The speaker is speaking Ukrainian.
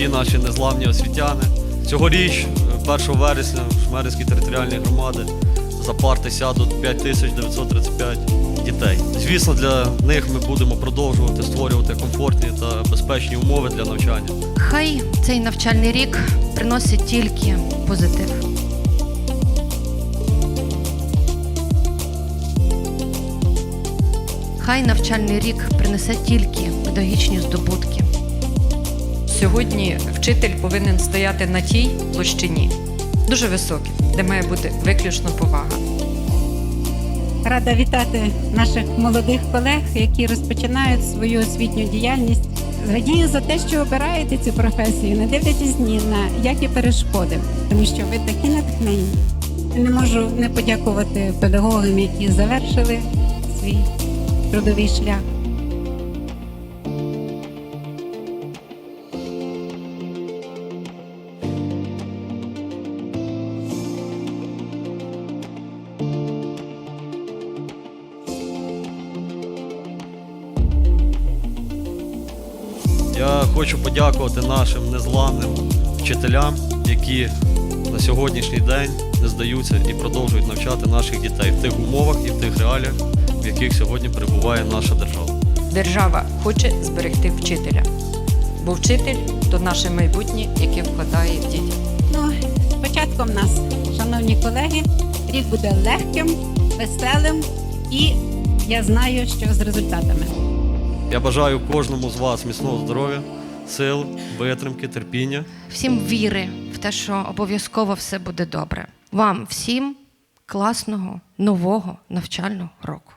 дорогі наші незламні освітяни. Цьогоріч, е, 1 вересня, в Шмеринській територіальній громади за парти сядуть 5935 дітей. Звісно, для них ми будемо продовжувати створювати комфортні та безпечні умови для навчання. Хай цей навчальний рік приносить тільки позитив. Хай навчальний рік принесе тільки педагогічні здобутки. Сьогодні вчитель повинен стояти на тій площині, дуже високій, де має бути виключно повага. Рада вітати наших молодих колег, які розпочинають свою освітню діяльність. Радію за те, що обираєте цю професію, не дивлячись ні на які перешкоди, тому що ви такі натхненні. Не можу не подякувати педагогам, які завершили свій трудовий шлях. Я хочу подякувати нашим незламним вчителям, які на сьогоднішній день не здаються і продовжують навчати наших дітей в тих умовах і в тих реаліях, в яких сьогодні перебуває наша держава. Держава хоче зберегти вчителя, бо вчитель то наше майбутнє, яке вкладає в дітей. Ну, з початком нас, шановні колеги, рік буде легким, веселим і я знаю, що з результатами. Я бажаю кожному з вас міцного здоров'я, сил, витримки, терпіння. Всім віри в те, що обов'язково все буде добре. Вам всім класного нового навчального року.